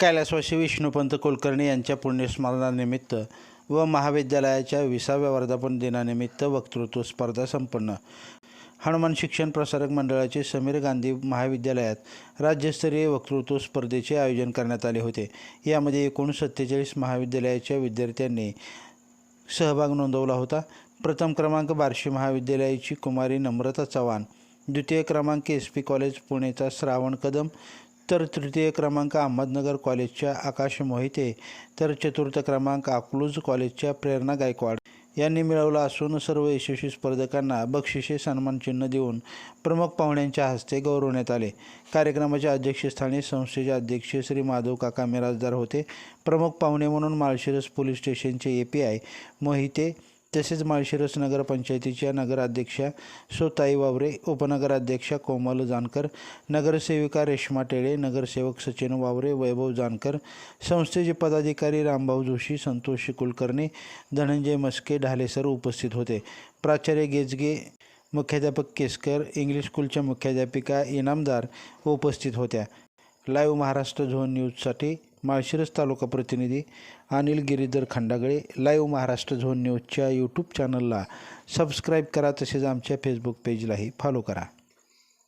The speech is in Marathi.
कैलासवासी विष्णुपंत कुलकर्णी यांच्या पुण्यस्मरणानिमित्त व महाविद्यालयाच्या विसाव्या वर्धापन दिनानिमित्त वक्तृत्व स्पर्धा संपन्न. हनुमान शिक्षण प्रसारक मंडळाचे समीर गांधी महाविद्यालयात राज्यस्तरीय वक्तृत्व स्पर्धेचे आयोजन करण्यात आले होते. यामध्ये एकूण सत्तेचाळीस महाविद्यालयाच्या विद्यार्थ्यांनी सहभाग नोंदवला होता. प्रथम क्रमांक बार्शी महाविद्यालयाची कुमारी नम्रता चव्हाण द्वितीय क्रमांक एस पी कॉलेज पुणेचा श्रावण कदम तर तृतीय क्रमांक अहमदनगर कॉलेजच्या आकाश मोहिते तर चतुर्थ क्रमांक अकलूज कॉलेजच्या प्रेरणा गायकवाड यांनी मिळवला असून सर्व यशस्वी स्पर्धकांना बक्षिसे सन्मानचिन्ह देऊन प्रमुख पाहुण्यांच्या हस्ते गौरवण्यात आले. कार्यक्रमाच्या अध्यक्षस्थानी संस्थेचे अध्यक्ष श्री माधव काका मिराजदार होते. प्रमुख पाहुणे म्हणून माळशिरस पोलीस स्टेशनचे ए पी आय मोहिते तसेच माळशिरस नगरपंचायतीच्या नगराध्यक्षा सोताई वावरे उपनगराध्यक्षा कोमल जानकर नगरसेविका रेश्मा टेळे नगरसेवक सचिन वावरे वैभव जानकर संस्थेचे पदाधिकारी रामभाऊ जोशी संतोष कुलकर्णी धनंजय मस्के ढालेसर उपस्थित होते. प्राचार्य गेजगे मुख्याध्यापक केसकर इंग्लिश स्कूलच्या मुख्याध्यापिका इनामदार उपस्थित होत्या. लाईव्ह महाराष्ट्र झोन न्यूजसाठी माळशिरस तालुका प्रतिनिधी अनिल गिरीधर खंडागळे. लाईव्ह महाराष्ट्र झोन न्यूजच्या यूट्यूब चॅनलला सबस्क्राईब करा तसेच आमच्या फेसबुक पेजलाही फॉलो करा.